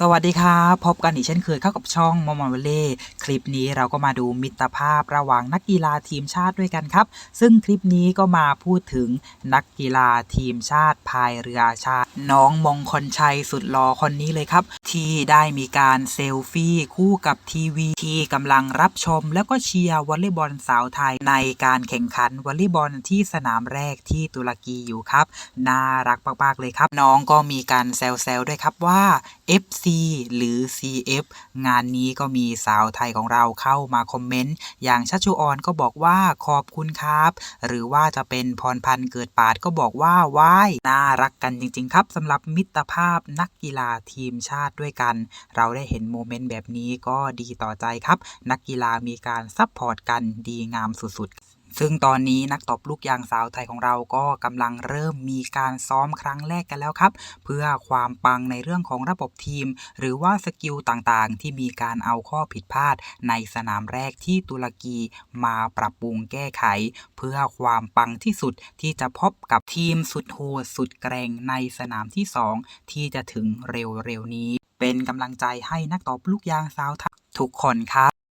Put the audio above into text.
สวัสดีครับพบกันอีกเช่นเคยเข้ากับช่องมอมอนเวเล่คลิปนี้เราก็มาดูมิตรภาพระหว่างนักกีฬาทีมชาติด้วยกันครับ ซึ่งคลิปนี้ก็มาพูดถึงนักกีฬาทีมชาติพายเรือชาติ น้องมงคลชัยสุดหล่อคนนี้เลยครับ ที่ได้มีการเซลฟี่คู่กับทีวี ที่กำลังรับชม แล้วก็เชียร์วอลเลย์บอลสาวไทยในการแข่งขันวอลเลย์บอลที่สนามแรกที่ตุรกีอยู่ครับ น่ารักมากๆเลยครับ น้องก็มีการแซวๆด้วยครับว่า FC หรือ CF งานนี้ก็มีสาวไทยของเราเข้ามาคอมเมนต์ อย่างชัชชุออนก็บอกว่าขอบคุณครับ หรือว่าจะเป็นพรพันธ์เกิดปาดก็บอกว่าว้ายน่ารักกันจริง ๆ ครับสำหรับมิตรภาพนักกีฬาทีมชาติด้วยกัน เราได้เห็นโมเมนต์แบบนี้ก็ดีต่อใจครับ นักกีฬามีการซัพพอร์ตกันดีงามสุดๆ ซึ่งตอนนี้นักตบลูกยางสาวไทยของเราก็กำลังเริ่มมีการซ้อมครั้งแรกกันแล้วครับ เพื่อความปังในเรื่องของระบบทีม หรือว่าสกิลต่างๆ ที่มีการเอาข้อผิดพลาด ในสนามแรกที่ตุรกีมาปรับปรุงแก้ไข เพื่อความปังที่สุดที่จะพบกับทีมสุดโหดสุดแกร่งในสนามที่ 2 ที่จะถึงเร็วๆนี้ เป็นกำลังใจให้นักตบลูกยางสาวไทยทุกคนครับ